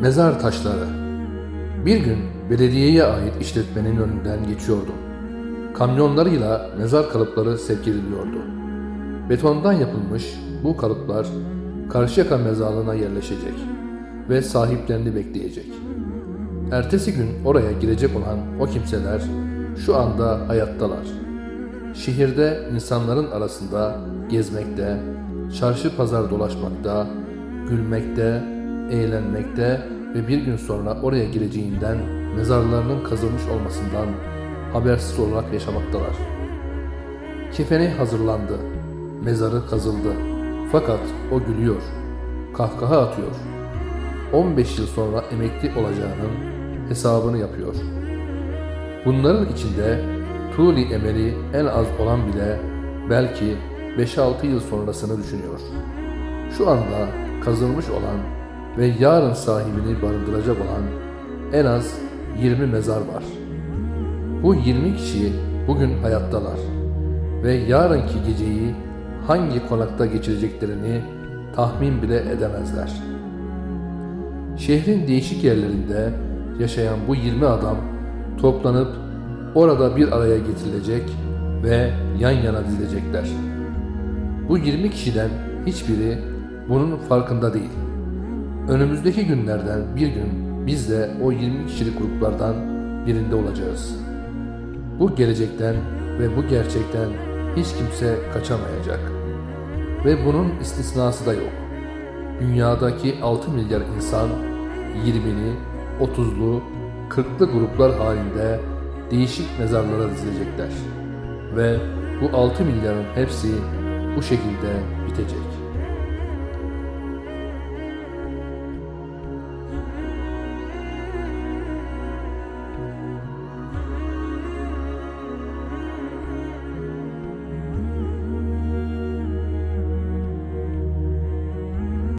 Mezar taşları. Bir gün belediyeye ait işletmenin önünden geçiyordum. Kamyonlarıyla mezar kalıpları sevk ediliyordu. Betondan yapılmış bu kalıplar Karşıyaka mezarlığına yerleşecek ve sahiplerini bekleyecek. Ertesi gün oraya girecek olan o kimseler şu anda hayattalar. Şehirde insanların arasında gezmekte, çarşı pazar dolaşmakta, gülmekte, eğlenmekte ve bir gün sonra oraya gireceğinden mezarlarının kazılmış olmasından habersiz olarak yaşamaktalar. Kefeni hazırlandı, mezarı kazıldı. Fakat o gülüyor, kahkaha atıyor. 15 yıl sonra emekli olacağının hesabını yapıyor. Bunların içinde Tuli emeli en az olan bile belki 5-6 yıl sonrasını düşünüyor. Şu anda kazılmış olan ve yarın sahibini barındıracak olan en az 20 mezar var. Bu 20 kişi bugün hayattalar ve yarınki geceyi hangi konakta geçireceklerini tahmin bile edemezler. Şehrin değişik yerlerinde yaşayan bu 20 adam toplanıp orada bir araya getirilecek ve yan yana dizilecekler. Bu 20 kişiden hiçbiri bunun farkında değil. Önümüzdeki günlerden bir gün biz de o 20 kişilik gruplardan birinde olacağız. Bu gelecekten ve bu gerçekten hiç kimse kaçamayacak. Ve bunun istisnası da yok. Dünyadaki 6 milyar insan 20'li, 30'lu, 40'lı gruplar halinde değişik mezarlara dizilecekler. Ve bu 6 milyarın hepsi bu şekilde bitecek.